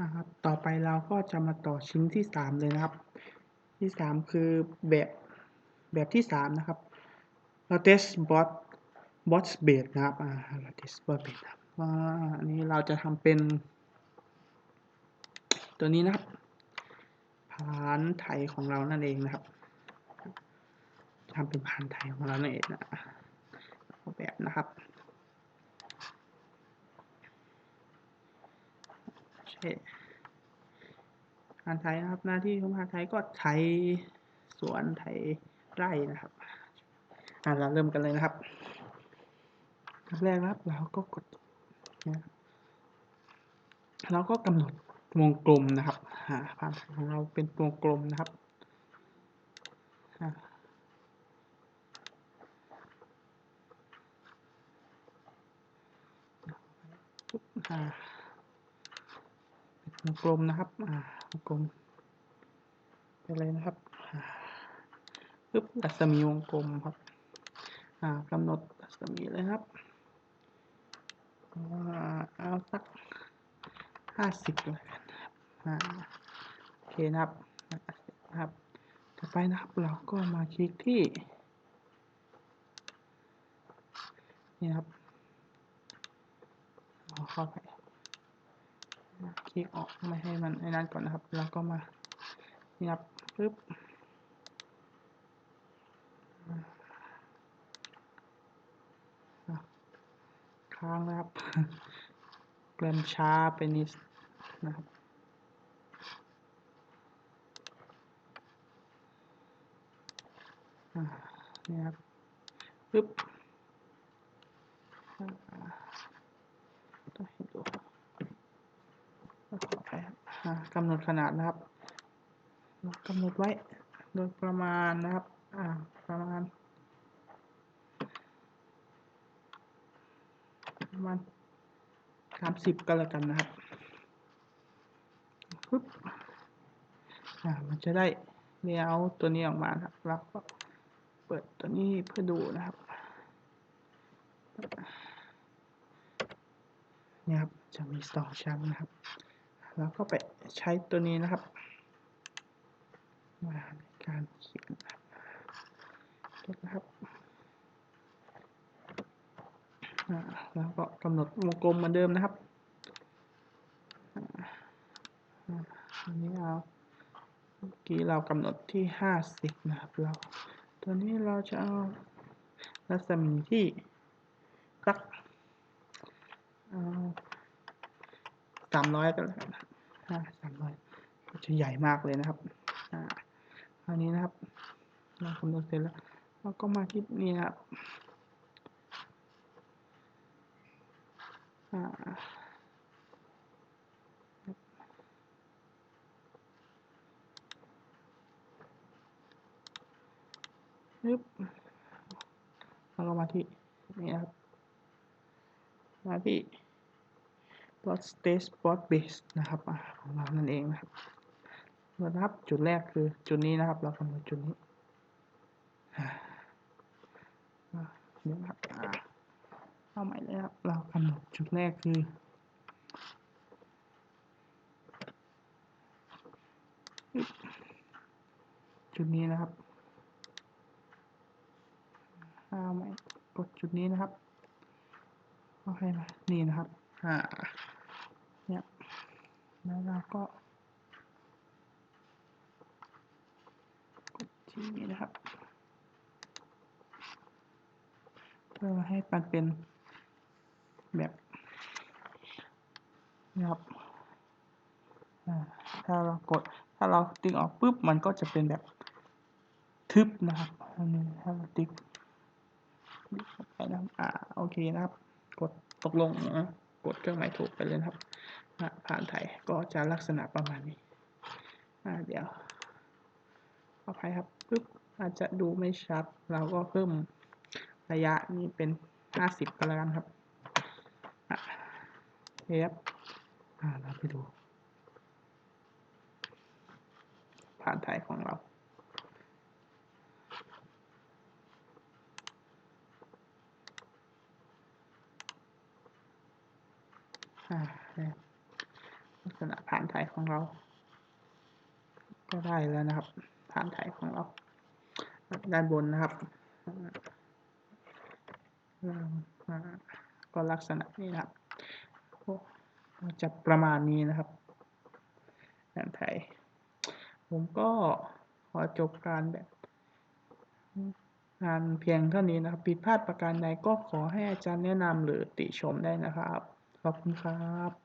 นะครับ ต่อไปเราก็จะมาต่อชิ้นที่สามเลยนะครับ ที่สามคือแบบแบบที่สามนะครับ lattice bot bot base นะครับอ่า lattice bot base ครับว่าอันนี้เราจะทำเป็น ตัวนี้นะครับผานไถของเรานั่นเองนะครับทำเป็นผานไถของเรานั่นเองนะแบบนะครับ ใช่ผานไถนะครับ หน้าที่ของผานไถก็ไถสวนไถไร่นะครับอ่าเราเริ่มกันเลยนะครับขั้นแรกนะครับ เราก็กดนะเราก็กำหนดวงกลมนะครับหาผ่านของเราเป็นวงกลมนะครับ อ่า กลมนะครับอ่าวงกลมไปเลยนะครับปึ๊บรัศมีวงกลมครับอ่ากำหนดรัศมีเลยครับเอาสักห้าสิบเลยกันโอเคนะครับครับ ต่อไปนะครับเราก็มาคลิกที่นี่ครับเอเข้าไป คลิกออกไม่ให้มันไอ้นั้นก่อนนะครับ แล้วก็มานี่ครับปึ๊บค้างนะครับเริ่มช้าไปนิดนะครับนี่ครับปึ๊บต้องให้ดูขอไป กำหนดขนาดนะครับกำหนดไว้โดยประมาณนะครับอ่าประมาณประมาณสามสิบก็แล้วกันนะครับปึ๊บอ่ามันจะได้เลเยอร์ตัวนี้ออกมาครับแล้วก็เปิดตัวนี้เพื่อดูนะครับนี่ครับจะมีสองชั้นนะครับ แล้วก็ไปใช้ตัวนี้นะครับ มาในการเขียนนะครับแล้วก็กำหนดวงกลมเหมือนเดิมนะครับอันนี้เอาเมื่อกี้เรากำหนดที่ห้าสิบนะครับ เรา ตัวนี้เราจะเอารัศมีที่สัก สามร้อยกันแล้วกันสามร้อยจะใหญ่มากเลยนะครับอ่าอันนี้นะครับเราคำนวณเสร็จแล้วเราก็มาที่นี่นะครับอ่าปึ๊บแล้วก็มาที่นี่ครับ มาที่ plot stage plot base นะครับของเรานั่นเองนะครับนะครับจุดแรกคือจุดนี้นะครับ เรากำหนดจุดนี้เดี๋ยวครับเอาใหม่เลยครับ เรากำหนดจุดแรกคือจุดนี้นะครับเอาใหม่กดจุดนี้นะครับ โอเคไหมนี่นะครับอ่า แล้วเราก็กดที่นี้นะครับ เพื่อให้มันเป็นแบบนะครับถ้าเรากดถ้าเราติ๊กออกปุ๊บมันก็จะเป็นแบบทึบนะครับอันนี้ถ้าเราติ๊กไปนะครับอ่าโอเคนะครับ กดตกลงนะ กดเครื่องหมายถูกไปเลยครับ ผ่านไทยก็จะลักษณะประมาณนี้เดี๋ยวขออภัยครับปึ๊บอาจจะดูไม่ชัด เราก็เพิ่มระยะนี้เป็นห้าสิบก็แล้วกันครับเอฟเราไปดู ผ่านไทยของเรา ลักษณะผ่านไทยของเรา ก็ได้แล้วนะครับผ่านไทยของเรา ด้านบนนะครับก็ลักษณะนี้นะครับก็จะประมาณนี้นะครับงานไทยผมก็ขอจบการแบบงานเพียงเท่านี้นะครับ ผิดพลาดประการใดก็ขอให้อาจารย์แนะนำหรือติชมได้นะครับ ขอบคุณครับ